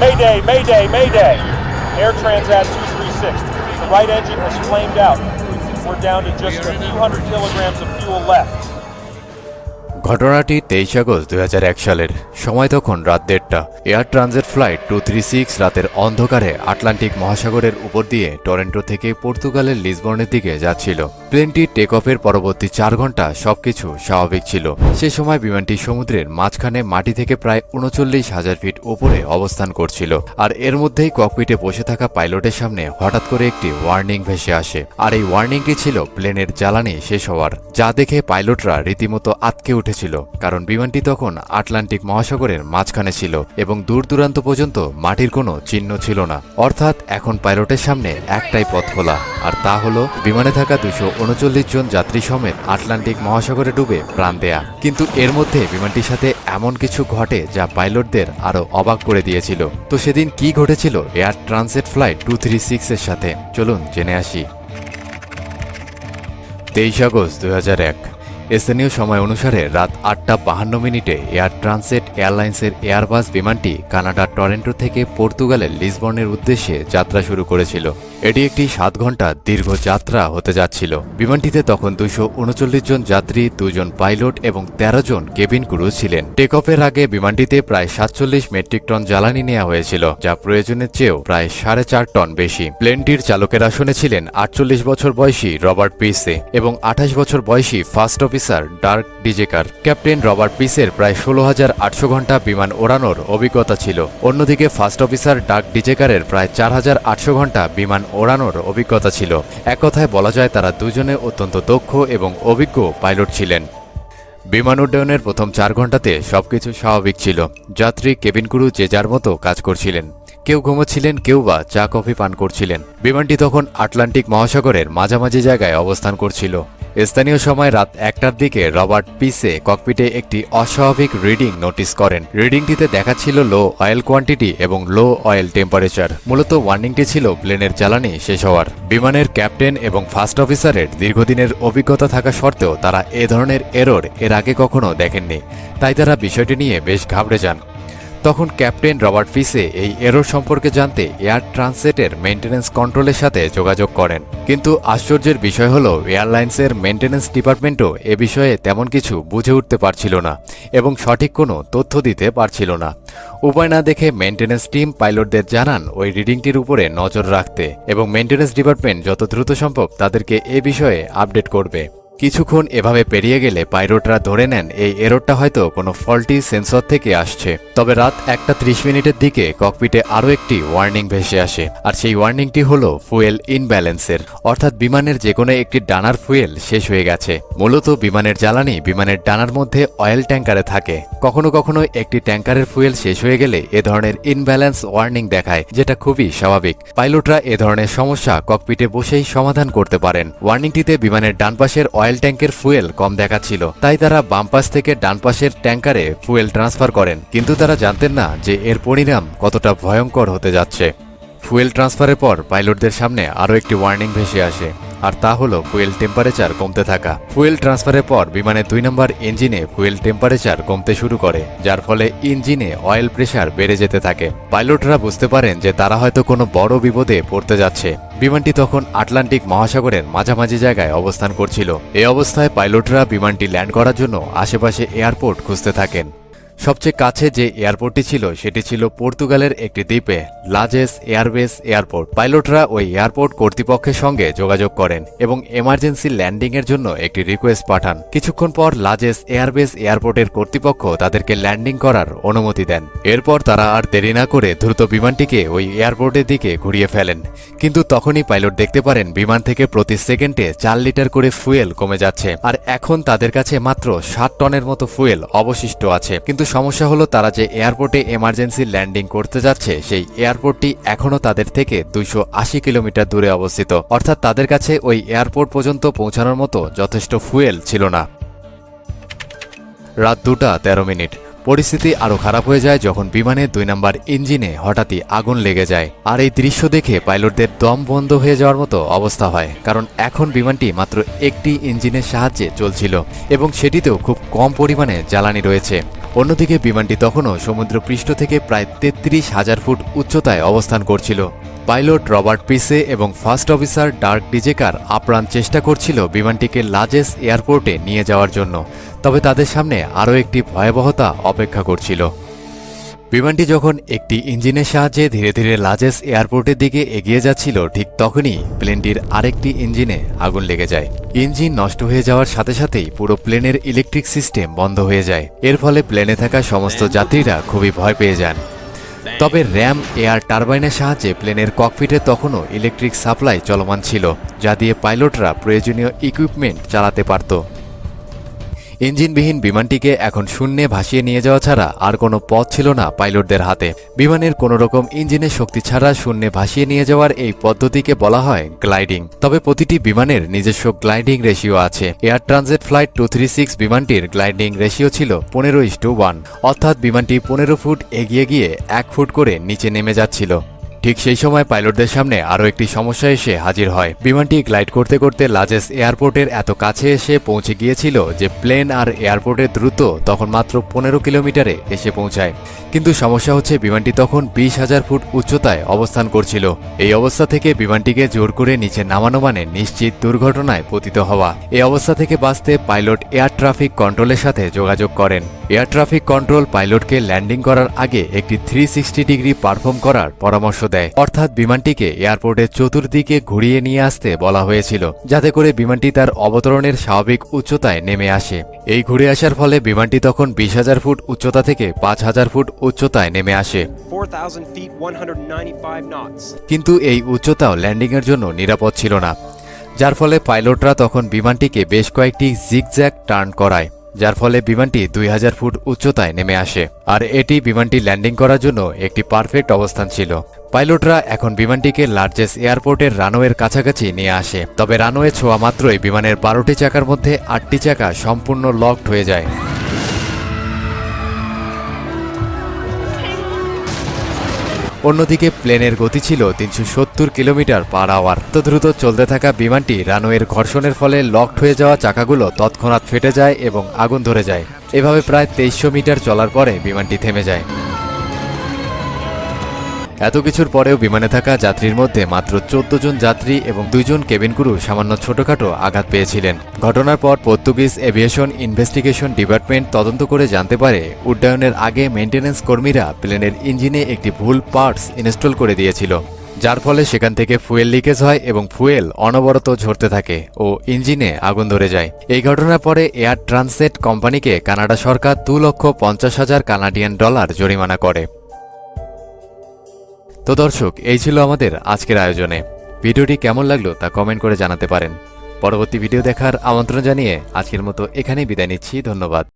Mayday, Mayday, Mayday. Air Transat 236. The right engine has flamed out. We're down to just a few hundred kilograms of fuel left. ঘটনাটি তেইশ August দু হাজার এক সালের সময় তখন রাত দেড়টা। Air transit flight two three six রাতের অন্ধকারে আটলান্টিক মহাসাগরের উপর দিয়ে টরেন্টো থেকে পর্তুগালের লিসবর্নের দিকে যাচ্ছিল। প্লেনটি টেক অফের পরবর্তী চার ঘণ্টা সবকিছু স্বাভাবিক ছিল। সে সময় বিমানটি সমুদ্রের মাঝখানে মাটি থেকে প্রায় উনচল্লিশ হাজার ফিট উপরে অবস্থান করছিল। আর এর মধ্যেই ককপিটে বসে থাকা পাইলটের সামনে হঠাৎ করে একটি ওয়ার্নিং ভেসে আসে। আর এই ওয়ার্নিংটি ছিল প্লেনের জ্বালানি শেষ হওয়ার। যা দেখে পাইলটরা রীতিমতো আতকে উঠেছিল কারণ বিমানটি তখন আটলান্টিক মহাসাগরের মাঝখানে ছিল এবং দূর দূরান্ত পর্যন্ত মাটির কোনো চিহ্ন ছিল না। অর্থাৎ এখন পাইলটের সামনে একটাই পথ খোলা, আর তা হলো বিমানে থাকা দুশো উনচল্লিশ জন যাত্রী সমেত আটলান্টিক মহাসাগরে ডুবে প্রাণ দেয়া। কিন্তু এর মধ্যে বিমানটির সাথে এমন কিছু ঘটে যা পাইলটদের আরও অবাক করে দিয়েছিল। তো সেদিন কি ঘটেছিল air transit flight two three সিক্সের সাথে? চলুন জেনে আসি। তেইশ আগস্ট দু এক। স্থানীয় সময় অনুসারে রাত আটটা বাহান্ন মিনিটে এয়ার ট্রান্সেট এয়ারলাইন্সের এয়ারবাস বিমানটি কানাডার টরেন্টো থেকে পর্তুগালের লিসবনের উদ্দেশ্যে যাত্রা শুরু করেছিল। এটি একটি সাত ঘণ্টা দীর্ঘ যাত্রা হতে যাচ্ছিল। বিমানটিতে তখন দুশো উনচল্লিশ জন যাত্রী দুজন পাইলট এবং ১৩ জন কেবিন ক্রু ছিলেন। টেক অফের আগে বিমানটিতে প্রায় সাতচল্লিশ মেট্রিক টন জ্বালানি নেওয়া হয়েছিল, যা প্রয়োজনের চেয়েও প্রায় সাড়ে চার টন বেশি। প্লেনটির চালকের আসনে ছিলেন আটচল্লিশ বছর বয়সী রবার্ট পিসে এবং আঠাশ বছর বয়সী first officer, Dirk Dejager, captain Robert পিসের প্রায় ষোলো হাজার আটশো ঘণ্টা বিমান ওড়ানোর অভিজ্ঞতা ছিল। অন্যদিকে ফার্স্ট অফিসার ডার্ক ডিজেকারের প্রায় চার হাজার আটশো ঘণ্টা বিমান ওড়ানোর অভিজ্ঞতা ছিল। এক কথায় বলা যায়, তারা দুজনে অত্যন্ত দক্ষ এবং অভিজ্ঞ পাইলট ছিলেন। বিমান উড্ডয়নের প্রথম চার ঘন্টাতে সবকিছু স্বাভাবিক ছিল। যাত্রী কেবিন ক্রু যে যার মতো কাজ করছিলেন। কেউ ঘুমোচ্ছিলেন, কেউ বা চা কফি পান করছিলেন। বিমানটি তখন আটলান্টিক মহাসাগরের মাঝামাঝি জায়গায় অবস্থান করছিল। স্থানীয় সময় রাত একটার দিকে রবার্ট পিসে ককপিটে একটি অস্বাভাবিক রিডিং নোটিস করেন। রিডিংটিতে দেখাচ্ছিল লো অয়েল কোয়ান্টিটি এবং লো অয়েল টেম্পারেচার। মূলত ওয়ার্নিংটি ছিল প্লেনের জ্বালানি শেষ হওয়ার। বিমানের ক্যাপ্টেন এবং ফার্স্ট অফিসারের দীর্ঘদিনের অভিজ্ঞতা থাকা সত্ত্বেও তারা এ ধরনের এরর এর আগে কখনো দেখেননি। তাই তারা বিষয়টি নিয়ে বেশ ঘাবড়ে যান। তখন ক্যাপ্টেন রবার্ট ফিসে এই এরর সম্পর্কে জানতে এয়ার ট্রান্সেটের মেনটেন্যান্স কন্ট্রোলের সাথে যোগাযোগ করেন। কিন্তু আশ্চর্যের বিষয় হল, এয়ারলাইন্সের মেনটেন্যান্স ডিপার্টমেন্টও এ বিষয়ে তেমন কিছু বুঝে উঠতে পারছিল না এবং সঠিক কোনো তথ্য দিতে পারছিল না। উপায় না দেখে মেনটেন্যান্স টিম পাইলটদের জানান, ওই রিডিংটির উপরে নজর রাখতে এবং মেনটেন্যান্স ডিপার্টমেন্ট যত দ্রুত সম্ভব তাদেরকে এ বিষয়ে আপডেট করবে। কিছুক্ষণ এভাবে পেরিয়ে গেলে পাইলটরা ধরে নেন এই এররটা হয়তো কোনো ফল্টি সেন্সর থেকে আসছে। তবে রাত একটা ত্রিশ মিনিটের দিকে ককপিটে আরও একটি ওয়ার্নিং ভেসে আসে, আর সেই ওয়ার্নিংটি হলো ফুয়েল ইনব্যালেন্সের। অর্থাৎ বিমানের যে কোনো একটি ডানার ফুয়েল শেষ হয়ে গেছে। মূলত বিমানের জ্বালানি বিমানের ডানার মধ্যে অয়েল ট্যাঙ্কারে থাকে। কখনো কখনো একটি ট্যাঙ্কারের ফুয়েল শেষ হয়ে গেলে এ ধরনের ইনব্যালেন্স ওয়ার্নিং দেখায়, যেটা খুবই স্বাভাবিক। পাইলটরা এ ধরনের সমস্যা ককপিটে বসেই সমাধান করতে পারেন। ওয়ার্নিংটিতে বিমানের ডান পাশের অয়েল ট্যাঙ্কের ফুয়েল কম দেখাচ্ছিল। তাই তারা বাম পাশ থেকে ডান পাশের ট্যাঙ্কারে ফুয়েল ট্রান্সফার করেন। কিন্তু তারা জানতেন না যে এর পরিণাম কতটা ভয়ঙ্কর হতে যাচ্ছে। ফুয়েল ট্রান্সফারের পর পাইলটদের সামনে আরও একটি ওয়ার্নিং ভেসে আসে। আর তা হলো ফুয়েল টেম্পারেচার কমতে থাকা। ফুয়েল ট্রান্সফারের পর বিমানের দুই নম্বর ইঞ্জিনে ফুয়েল টেম্পারেচার কমতে শুরু করে, যার ফলে ইঞ্জিনে অয়েল প্রেশার বেড়ে যেতে থাকে। পাইলটরা বুঝতে পারেন যে তারা হয়তো কোনো বড় বিপদে পড়তে যাচ্ছে। বিমানটি তখন আটলান্টিক মহাসাগরের মাঝামাঝি জায়গায় অবস্থান করছিল। এই অবস্থায় পাইলটরা বিমানটি ল্যান্ড করার জন্য আশেপাশে এয়ারপোর্ট খুঁজতে থাকেন। সবচেয়ে কাছে যে এয়ারপোর্টটি ছিল, সেটি ছিল পর্তুগালের একটি দ্বীপে, লাজেস এয়ারবেস এয়ারপোর্ট। পাইলটরা ওই এয়ারপোর্ট কর্তৃপক্ষের সঙ্গে যোগাযোগ করেন এবং এমার্জেন্সি ল্যান্ডিং এর জন্য একটি রিকোয়েস্ট পাঠান। কিছুক্ষণ পর লাজেস এয়ারবেস এয়ারপোর্টের কর্তৃপক্ষ তাদেরকে ল্যান্ডিং করার অনুমতি দেন। এরপর তারা আর দেরি না করে দ্রুত বিমানটিকে ওই এয়ারপোর্টের দিকে ঘুরিয়ে ফেলেন। কিন্তু তখনই পাইলট দেখতে পারেন, বিমান থেকে প্রতি সেকেন্ডে চার লিটার করে ফুয়েল কমে যাচ্ছে। আর এখন তাদের কাছে মাত্র ষাট টনের মতো ফুয়েল অবশিষ্ট আছে। কিন্তু সমস্যা হলো তারা যে এয়ারপোর্টে এমার্জেন্সি ল্যান্ডিং করতে যাচ্ছে, সেই এয়ারপোর্টটি এখনও তাদের থেকে দুইশো আশি কিলোমিটার দূরে অবস্থিত। অর্থাৎ তাদের কাছে ওই এয়ারপোর্ট পর্যন্ত পৌঁছানোর মতো যথেষ্ট ফুয়েল ছিল না। রাত দুটা তেরো মিনিট। পরিস্থিতি আরও খারাপ হয়ে যায় যখন বিমানের দুই নম্বর ইঞ্জিনে হঠাৎই আগুন লেগে যায়। আর এই দৃশ্য দেখে পাইলটদের দম বন্ধ হয়ে যাওয়ার মতো অবস্থা হয়, কারণ এখন বিমানটি মাত্র একটি ইঞ্জিনের সাহায্যে চলছিল এবং সেটিতেও খুব কম পরিমাণে জ্বালানি রয়েছে। অন্যদিকে বিমানটি তখনও সমুদ্রপৃষ্ঠ থেকে প্রায় তেত্রিশ হাজার ফুট উচ্চতায় অবস্থান করছিল। পাইলট রবার্ট পিসে এবং ফার্স্ট অফিসার ডার্ক ডিজেকার আপ্রাণ চেষ্টা করছিল বিমানটিকে লাজেস এয়ারপোর্টে নিয়ে যাওয়ার জন্য, তবে তাদের সামনে আরও একটি ভয়াবহতা অপেক্ষা করছিল। বিমানটি যখন একটি ইঞ্জিনের সাহায্যে ধীরে ধীরে লাজেস এয়ারপোর্টের দিকে এগিয়ে যাচ্ছিল, ঠিক তখনই প্লেনটির আরেকটি ইঞ্জিনে আগুন লেগে যায়। ইঞ্জিন নষ্ট হয়ে যাওয়ার সাথে সাথেই পুরো প্লেনের ইলেকট্রিক সিস্টেম বন্ধ হয়ে যায়। এর ফলে প্লেনে থাকা সমস্ত যাত্রীরা খুবই ভয় পেয়ে যান। তবে র্যাম এয়ার টারবাইনের সাহায্যে প্লেনের ককপিটে তখনও ইলেকট্রিক সাপ্লাই চলমান ছিল, যা দিয়ে পাইলটরা প্রয়োজনীয় ইকুইপমেন্ট চালাতে পারত। ইঞ্জিনবিহীন বিমানটিকে এখন শূন্যে ভাসিয়ে নিয়ে যাওয়া ছাড়া আর কোনো পথ ছিল না পাইলটদের হাতে। বিমানের কোনো রকম ইঞ্জিনের শক্তি ছাড়া শূন্যে ভাসিয়ে নিয়ে যাওয়ার এই পদ্ধতিকে বলা হয় গ্লাইডিং। তবে প্রতিটি বিমানের নিজস্ব গ্লাইডিং রেশিও আছে। Air Transat flight two three six বিমানটির গ্লাইডিং রেশিও ছিল পনেরো ইস টু ওয়ান। অর্থাৎ বিমানটি পনেরো ফুট এগিয়ে গিয়ে এক ফুট করে নিচে নেমে যাচ্ছিল। ঠিক সেই সময় পাইলটদের সামনে আরও একটি সমস্যা এসে হাজির হয়। বিমানটি গ্লাইড করতে করতে লাজেস এয়ারপোর্টের এত কাছে এসে পৌঁছে গিয়েছিল যে প্লেন আর এয়ারপোর্টের দ্রুত তখন মাত্র পনেরো কিলোমিটারে এসে পৌঁছায়। কিন্তু সমস্যা হচ্ছে বিমানটি তখন বিশ হাজার ফুট উচ্চতায় অবস্থান করছিল। এই অবস্থা থেকে বিমানটিকে জোর করে নিচে নামানো মানে নিশ্চিত দুর্ঘটনায় পতিত হওয়া। এই অবস্থা থেকে বাঁচতে পাইলট এয়ার ট্রাফিক কন্ট্রোলের সাথে যোগাযোগ করেন। এয়ার ট্রাফিক কন্ট্রোল পাইলটকে ল্যান্ডিং করার আগে একটি থ্রি সিক্সটি ডিগ্রি পারফর্ম করার পরামর্শ দেয়। অর্থাৎ বিমানটিকে এয়ারপোর্টের চতুর্দিকে ঘুরিয়ে নিয়ে আসতে বলা হয়েছিল যাতে করে বিমানটি তার অবতরণের স্বাভাবিক উচ্চতায় নেমে আসে। এই ঘুরে আসার ফলে বিমানটি তখন বিশ হাজার ফুট উচ্চতা থেকে পাঁচ হাজার ফুট উচ্চতায় নেমে আসে। 4,000 feet, 195 কিন্তু এই উচ্চতাও ল্যান্ডিংয়ের জন্য নিরাপদ ছিল না। যার ফলে পাইলটরা তখন বিমানটিকে বেশ কয়েকটি জিগজ্যাগ টার্ন করায়। যার ফলে বিমানটি দুই হাজার ফুট উচ্চতায় নেমে আসে। আর এটি বিমানটি ল্যান্ডিং করার জন্য একটি পারফেক্ট অবস্থান ছিল। পাইলটরা এখন বিমানটিকে লার্জেস্ট এয়ারপোর্টের রানওয়ের কাছাকাছি নিয়ে আসে। তবে রানওয়ে ছোঁয়া মাত্রই বিমানের বারোটি চাকার মধ্যে আটটি চাকা সম্পূর্ণ লকড হয়ে যায়। অন্যদিকে প্লেনের গতি ছিল তিনশো সত্তর কিলোমিটার পার আওয়ার। তো দ্রুত চলতে থাকা বিমানটি রানওয়ের ঘর্ষণের ফলে লকড হয়ে যাওয়া চাকাগুলো তৎক্ষণাৎ ফেটে যায় এবং আগুন ধরে যায়। এভাবে প্রায় তেইশশো মিটার চলার পরে বিমানটি থেমে যায়। এত কিছুর পরেও বিমানে থাকা যাত্রীর মধ্যে মাত্র চোদ্দ জন যাত্রী এবং দুইজন কেবিন ক্রু সামান্য ছোটখাটো আঘাত পেয়েছিলেন। ঘটনার পর পর্তুগিজ এভিয়েশন ইনভেস্টিগেশন ডিপার্টমেন্ট তদন্ত করে জানতে পারে, উড্ডয়নের আগে মেনটেন্যান্স কর্মীরা প্লেনের ইঞ্জিনে একটি ভুল পার্টস ইনস্টল করে দিয়েছিল, যার ফলে সেখান থেকে ফুয়েল লিকেজ হয় এবং ফুয়েল অনবরত ঝরতে থাকে ও ইঞ্জিনে আগুন ধরে যায়। এই ঘটনার পরে এয়ার ট্রান্সেট কোম্পানিকে কানাডা সরকার দু লক্ষ পঞ্চাশ হাজার কানাডিয়ান ডলার জরিমানা করে। তো দর্শক, এই ছিল আমাদের আজকের আয়োজনে। ভিডিওটি কেমন লাগল তা কমেন্ট করে জানাতে পারেন। পরবর্তী ভিডিও দেখার আমন্ত্রণ জানিয়ে আজকের মতো এখানেই বিদায় নিচ্ছি। ধন্যবাদ।